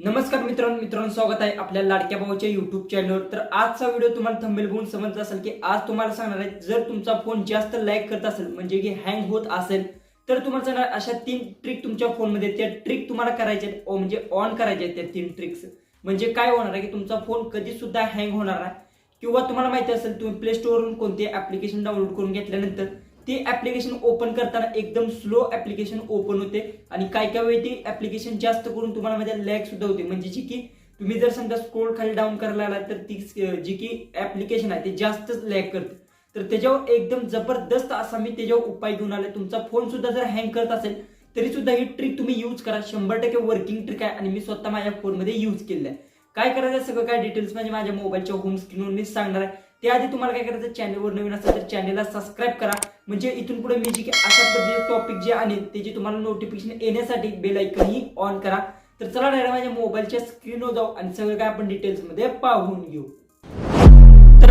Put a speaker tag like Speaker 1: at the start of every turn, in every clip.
Speaker 1: नमस्कार मित्रांनो मित्रांनो स्वागत आहे आपल्या लाडक्या भाऊच्या युट्यूब चॅनलवर तर आजचा व्हिडिओ तुम्हाला थंबेल बघून समजत असेल की आज तुम्हाला सांगणार आहे जर तुमचा फोन जास्त लॅग करत असेल म्हणजे की हँग होत असेल तर तुम्हाला सांगणार अशा तीन ट्रिक तुमच्या फोनमध्ये त्या ट्रिक तुम्हाला करायच्या आहेत म्हणजे ऑन करायच्या आहेत त्या तीन ट्रिक्स म्हणजे काय होणार आहे की तुमचा फोन कधी सुद्धा हँग होणार नाही. किंवा तुम्हाला माहिती असेल तुम्ही प्ले स्टोरवरून कोणते ऍप्लिकेशन डाउनलोड करून घेतल्यानंतर ते ऍप्लिकेशन ओपन करताना एकदम स्लो ऍप्लिकेशन ओपन होते. आणि काय काय वेळी ते ऍप्लिकेशन जास्त करून तुम्हाला माझ्या लॅग सुद्धा होते. म्हणजे जी की तुम्ही जर समजा स्क्रोल खाली डाऊन करायला आला तर ती जी की ऍप्लिकेशन आहे ते जास्तच लॅग करते. तर त्याच्यावर एकदम जबरदस्त असा मी त्याच्यावर उपाय घेऊन आले तुमचा फोन सुद्धा जर हँग करत असेल तरी सुद्धा ही ट्रिक तुम्ही यूज करा. शंभर टक्के वर्किंग ट्रिक आहे आणि मी स्वतः माझ्या फोनमध्ये यूज केलेलं आहे. काय करायचं सगळं? काय डिटेल्स म्हणजे माझ्या मोबाईलच्या होम स्क्रीनवर मी सांगणार आहे. त्याआधी तुम्हाला काय करायचं? चॅनलवर नवीन असेल तर चॅनलला सबस्क्राईब करा. म्हणजे इथून पुढे मी जे की अशा पद्धतीचे टॉपिक जे आणेल त्याची तुम्हाला नोटिफिकेशन येण्यासाठी बेल ही ऑन करा. तर चला डायरेक्ट माझ्या मोबाईलच्या स्क्रीनवर जाऊ आणि सगळं काय आपण डिटेल्समध्ये पाहून घेऊ.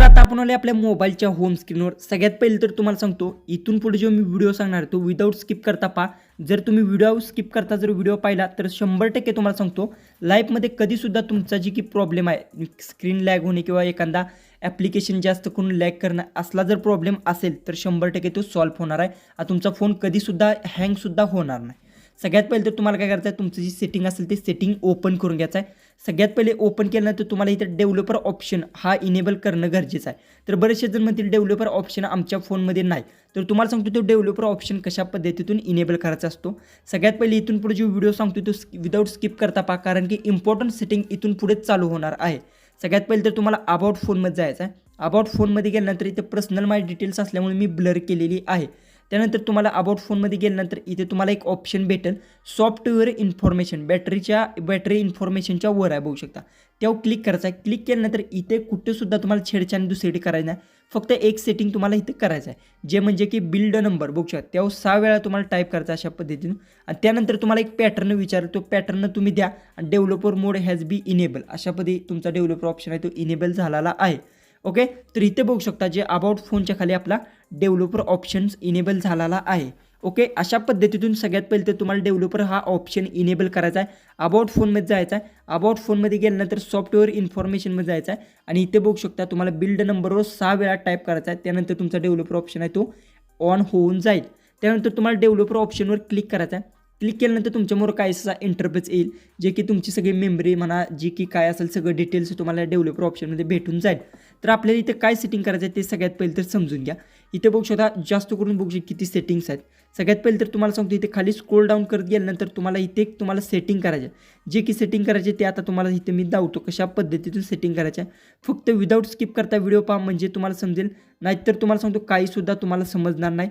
Speaker 1: तर आता आपण आले आपल्या मोबाईलच्या होम स्क्रीनवर सगळ्यात पहिले तर तुम्हाला सांगतो इथून पुढे जो मी व्हिडिओ सांगणार आहे तो विदाऊट स्किप करता पहा. जर तुम्ही व्हिडिओ स्किप करता जर व्हिडिओ पाहिला तर शंभर टक्के तुम्हाला सांगतो लाईफमध्ये कधीसुद्धा तुमचा जी की प्रॉब्लेम आहे स्क्रीन लॅग होणे किंवा एखादा ॲप्लिकेशन जास्त करून लॅग करणं असला जर प्रॉब्लेम असेल तर शंभर टक्के तो सॉल्व्ह होणार आहे. तुमचा फोन कधीसुद्धा हँगसुद्धा होणार नाही. सगळ्यात पहिले तर तुम्हाला काय करायचं आहे? तुमचं जी सेटिंग असेल ते सेटिंग ओपन करून घ्यायचं आहे. सगळ्यात पहिले ओपन केल्यानंतर तुम्हाला इथं डेव्हलपर ऑप्शन हा इनेबल करणं गरजेचं आहे. तर बरेचसे जण म्हणतील डेव्हलपर ऑप्शन आमच्या फोनमध्ये नाही. तर तुम्हाला सांगतो तो डेव्हलपर ऑप्शन कशा पद्धतीतून इनेबल करायचा असतो? सगळ्यात पहिले इथून पुढे जो व्हिडिओ सांगतो तो विदाऊट स्किप करता पहा कारण की इम्पॉर्टंट सेटिंग इथून पुढे चालू होणार आहे. सगळ्यात पहिले तर तुम्हाला अबाउट फोनमध्ये जायचं आहे. अबाउट फोनमध्ये गेल्यानंतर इथे पर्सनल माय डिटेल्स असल्यामुळे मी ब्लर केलेली आहे. त्यानंतर तुम्हाला अबाउट फोनमध्ये गेल्यानंतर इथे तुम्हाला एक ऑप्शन भेटेल. सॉफ्टवेअर इन्फॉर्मेशन बॅटरीच्या बॅटरी इन्फॉर्मेशनच्या वर आहे बघू शकता. त्यावर क्लिक करायचं आहे. क्लिक केल्यानंतर इथे कुठेसुद्धा तुम्हाला छेडछाड दुसरीकडे करायचं नाही. फक्त एक सेटिंग तुम्हाला इथे करायचं आहे. जे म्हणजे की बिल्ड नंबर बघू शकता. त्यावर सहा वेळा तुम्हाला टाईप करायचा अशा पद्धतीनं. आणि त्यानंतर तुम्हाला एक पॅटर्न विचार तो पॅटर्न तुम्ही द्या. आणि developer mode has be enable अशा पद्धती तुमचा डेव्हलपर ऑप्शन आहे. तो इनेबल झालेला आहे. ओके तर इथे बघू शकता जे अबाउट फोनच्या खाली आपला डेव्हलपर ऑप्शन्स इनेबल झालेला आहे. ओके अशा पद्धतीतून सगळ्यात पहिले तर तुम्हाला डेव्हलपर हा ऑप्शन इनेबल करायचा आहे. अबाउट फोनमध्ये जायचा आहे. अबाउट फोनमध्ये गेल्यानंतर सॉफ्टवेअर इन्फॉर्मेशनमध्ये जायचं आहे. आणि इथे बघू शकता तुम्हाला बिल्ड नंबरवर सहा वेळा टाईप करायचा आहे. त्यानंतर तुमचा डेव्हलपर ऑप्शन आहे तो ऑन होऊन जाईल. त्यानंतर तुम्हाला डेव्हलपर ऑप्शनवर क्लिक करायचा आहे. क्लिक केल्यानंतर तुमच्यामोर काय असा इंटरफेस येईल जे की तुमची सगळी मेमरी म्हणा जी की काय असेल सगळं डिटेल्स तुम्हाला डेव्हलपर ऑप्शनमध्ये भेटून जाईल. तर आपल्याला इथे काय सेटिंग करायचं आहे ते सगळ्यात पहिले तर समजून घ्या. इथे बघू शकता जास्त करून बघू शकता किती सेटिंग्स आहेत. सगळ्यात पहिले तर तुम्हाला सांगतो इथे खाली स्क्रोल डाऊन करत गेल्यानंतर तुम्हाला इथे तुम्हाला सेटिंग करायचे जे की सेटिंग करायचे ते आता तुम्हाला इथे मी दावतो कशा पद्धतीतून सेटिंग करायचं आहे. फक्त विदाऊट स्किप करता व्हिडिओ पहा म्हणजे तुम्हाला समजेल. नाहीतर तुम्हाला सांगतो काहीसुद्धा तुम्हाला समजणार नाही.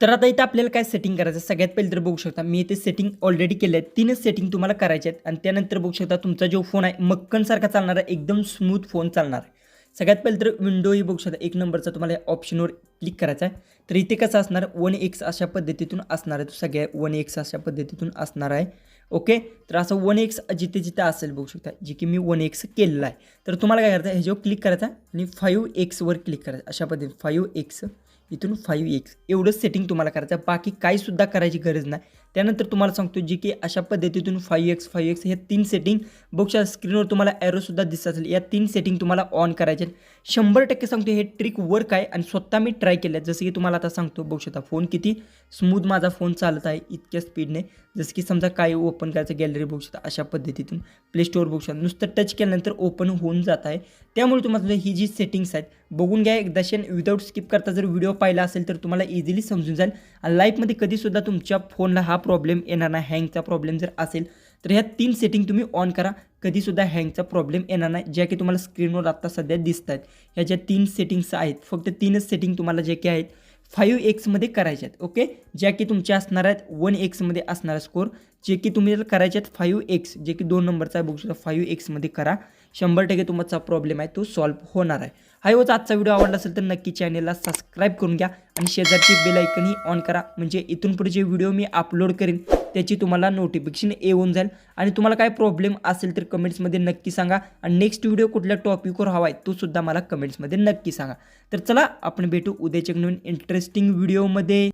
Speaker 1: तर आता इथं आपल्याला काय सेटिंग करायचं आहे? सगळ्यात पहिले तर बघू शकता मी इथे सेटिंग ऑलरेडी केले आहेत तीनच सेटिंग तुम्हाला करायचे आहेत. आणि त्यानंतर बघू शकता तुमचा जो फोन आहे मक्कनसारखा चालणार आहे. एकदम स्मूथ फोन चालणार आहे. सगळ्यात पहिले तर विंडोही बघू शकता. एक नंबरचा तुम्हाला या ऑप्शनवर क्लिक करायचा आहे. तर इथे कसं असणार? वन एक्स अशा पद्धतीतून असणार आहे. तो सगळ्या वन एक्स अशा पद्धतीतून असणार आहे. ओके तर असं वन एक्स जिथे जिथे असेल बघू शकता. जे की मी वन एक्स केलेलं आहे. तर तुम्हाला काय करायचं आहे? ह्याच्यावर क्लिक करायचा आहे. आणि फाईव्ह एक्सवर क्लिक करायचं अशा पद्धतीने फाईव्ह एक्स इथून फाईव्ह एक्स एवढंच सेटिंग तुम्हाला करायचं आहे. बाकी काहीसुद्धा करायची गरज नाही. त्यानंतर तुम्हाला सांगतो जी की अशा पद्धतीतून फाईव्ह एक्स फाईव्ह एक्स हे तीन सेटिंग बघशा स्क्रीनवर तुम्हाला ॲरोसुद्धा दिसत असेल. या तीन सेटिंग तुम्हाला ऑन करायचे शंभर टक्के सांगतो हे ट्रिक वर्क आहे आणि स्वतः मी ट्राय केलं आहे जसं की तुम्हाला आता सांगतो बघू शकता फोन किती स्मूथ माझा फोन चालत आहे इतक्या स्पीडने जसं की समजा काय ओपन करायचं गॅलरी बघू शकता अशा पद्धतीतून. प्ले स्टोअर बघू शकता. नुसतं टच केल्यानंतर ओपन होऊन जात आहे. त्यामुळे तुम्हाला ही जी सेटिंग्स आहेत बघून घ्या. एकदा शेन विदाऊट स्किप करता जर व्हिडिओ पाहिला असेल तर तुम्हाला इझिली समजून जाईल. आणि लाईफमध्ये कधीसुद्धा तुमच्या फोनला हा प्रॉब्लेम येणार नाही हँगचा प्रॉब्लेम जर असेल तर ह्या तीन सेटिंग तुम्ही ऑन करा. कधीसुद्धा हँगचा प्रॉब्लेम येणार नाही ज्या की तुम्हाला स्क्रीनवर आत्ता सध्या दिसत आहेत ह्या ज्या तीन सेटिंग्स आहेत फक्त तीनच सेटिंग तुम्हाला जे की आहेत फाईव्ह एक्समध्ये करायच्या आहेत ओके ज्या की तुमच्या असणार आहेत वन एक्समध्ये असणारा स्कोर जे की तुम्ही जर करायचे आहेत फाईव्ह एक्स जे की दोन नंबरचा आहे बघू शकता फाईव्ह एक्समध्ये करा. शंभर टक्के तुमचा प्रॉब्लेम आहे तो सॉल्व्ह होणार आहे. हा होच आजचा व्हिडिओ आवडला असेल तर नक्की चॅनेलला सबस्क्राईब करून घ्या आणि शेजारची बेलायकनही ऑन करा. म्हणजे इथून पुढे जे व्हिडिओ मी अपलोड करेन त्याची तुम्हाला नोटिफिकेशन येऊन जाईल. आणि तुम्हाला काय प्रॉब्लेम असेल तर कमेंट्समध्ये नक्की सांगा. आणि नेक्स्ट व्हिडिओ कुठल्या टॉपिकवर हवा आहे तो सुद्धा मला कमेंट्समध्ये नक्की सांगा. तर चला आपण भेटू उद्याच्या नवीन इंटरेस्टिंग व्हिडिओमध्ये